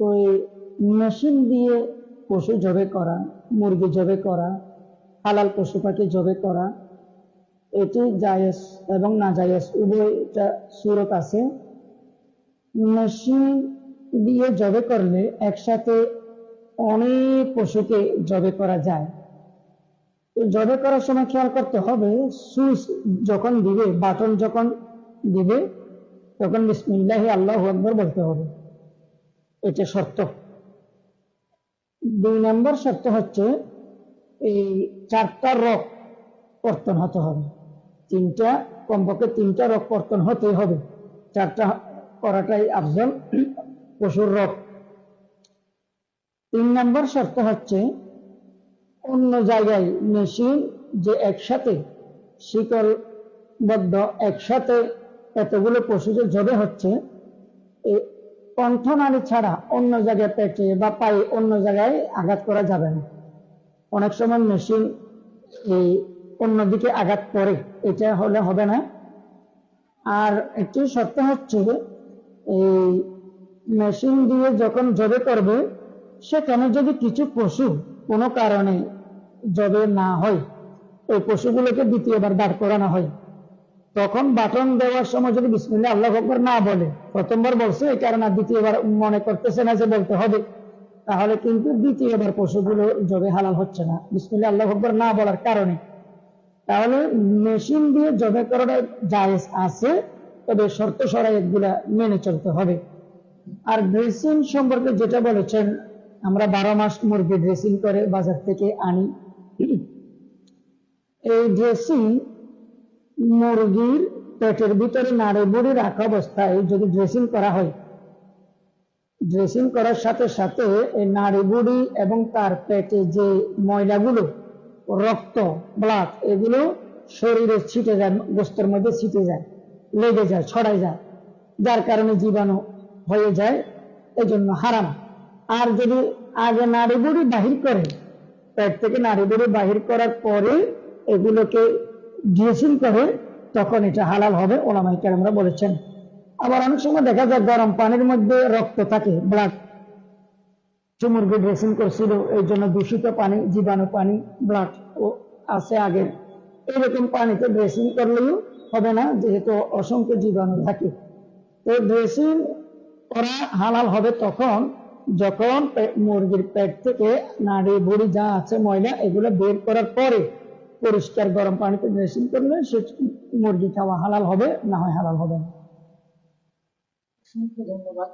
এই মেশিন দিয়ে পশু জবে করা, মুরগি জবে করা, হালাল পশু পাখি জবে করা, এটি জায়েজ এবং না জায়েজ উভয়টা সুরত আছে। মেশিন দিয়ে জবে করলে একসাথে অনেক পশুকে জবে করা যায়। জবে করার সময় খেয়াল করতে হবে সুইচ যখন দিবে, বাটন যখন দিবে, তখন বিসমিল্লাহি আল্লাহ আকবর বলতে হবে। এটা শর্ত। দুই নম্বর শর্ত হচ্ছে এই চারটা রক কর্তন হতে হবে। তিনটা, কমপক্ষে তিনটা রক কর্তন হতেই হবে। চারটা করাটাই আফজল পশুর রক তিন নম্বর শর্ত হচ্ছে অন্য জায়গায় মেশিন যে একসাথে, শিকলবদ্ধ একসাথে এতগুলো পশু যে জবে হচ্ছে কণ্ঠনালী ছাড়া অন্য জায়গায় পেটে বা পায়ে অন্য জায়গায় আঘাত করা যাবে না। অনেক সময় মেশিন এই অন্যদিকে আঘাত করে, এটা হলে হবে না। আর একটি শর্ত হচ্ছে এই মেশিন দিয়ে যখন জবে করবে, সেখানে যদি কিছু পশু কোনো কারণে জবে না হয়, ওই পশুগুলোকে দ্বিতীয়বার দাঁড় করানো হয়। তখন বাটন দেওয়ার সময় যদি বিসমিল্লা আল্লাহ আকবর না বলে, প্রথমবার বলছে, এই কারণে দ্বিতীয়বার মনে করতেছে না যে বলতে হবে। তাহলে কিন্তু দ্বিতীয়বার পশুগুলো জবে হালাল হচ্ছে না বিসমিল্লা আল্লাহ আকবর না বলার কারণে। তাহলে মেশিন দিয়ে জবে করাটা জায়েজ আছে, তবে শর্ত সরাই এগুলা মেনে চলতে হবে। আর ড্রেসিং সম্পর্কে যেটা বলেছেন, আমরা বারো মাস মুরগি ড্রেসিং করে বাজার থেকে আনি। এই ড্রেসিং মুরগির পেটের ভিতরে নাড়ে বুড়ি রাখা অবস্থায় যদি ড্রেসিং করা হয় ড্রেসিং করার সাথে সাথে এই নাড়ি বুড়ি এবং তার পেটে যে ময়লাগুলো, রক্ত ব্লাড এগুলো শরীরে ছিটে যায়, গোস্তের মধ্যে ছিটে যায়, লেগে যায় ছড়াই যায়, যার কারণে জীবাণু হয়ে যায় এই জন্য হারাম। আর যদি আগে নাড়ি বুড়ি বাহির করে, পেট থেকে নাড়ি বুড়ি বাহির করার পরে এগুলোকে ড্রেসিং করে তখন এটা হালাল হবে ওলামাইকার আমরা বলেছেন। আবার অনেক সময় দেখা যায় গরম পানির মধ্যে রক্ত থাকে ব্লাড চুমুরকে ড্রেসিং করছিল, এই জন্য দূষিত পানি, জীবাণু পানি ব্লাড ও আছে আগের। এরকম পানিতে ড্রেসিং করলেও হবে না, যেহেতু অসংখ্য জীবাণু থাকে। তো ড্রেসিং করা হালাল হবে তখন যখন মুরগির পেট থেকে নাড়ি বুড়ি যা আছে ময়লা, এগুলো বের করার পরে পরিষ্কার গরম পানিতে ড্রেসিং করলে সে মুরগি খাওয়া হালাল হবে, না হয় হালাল হবে না। ধন্যবাদ।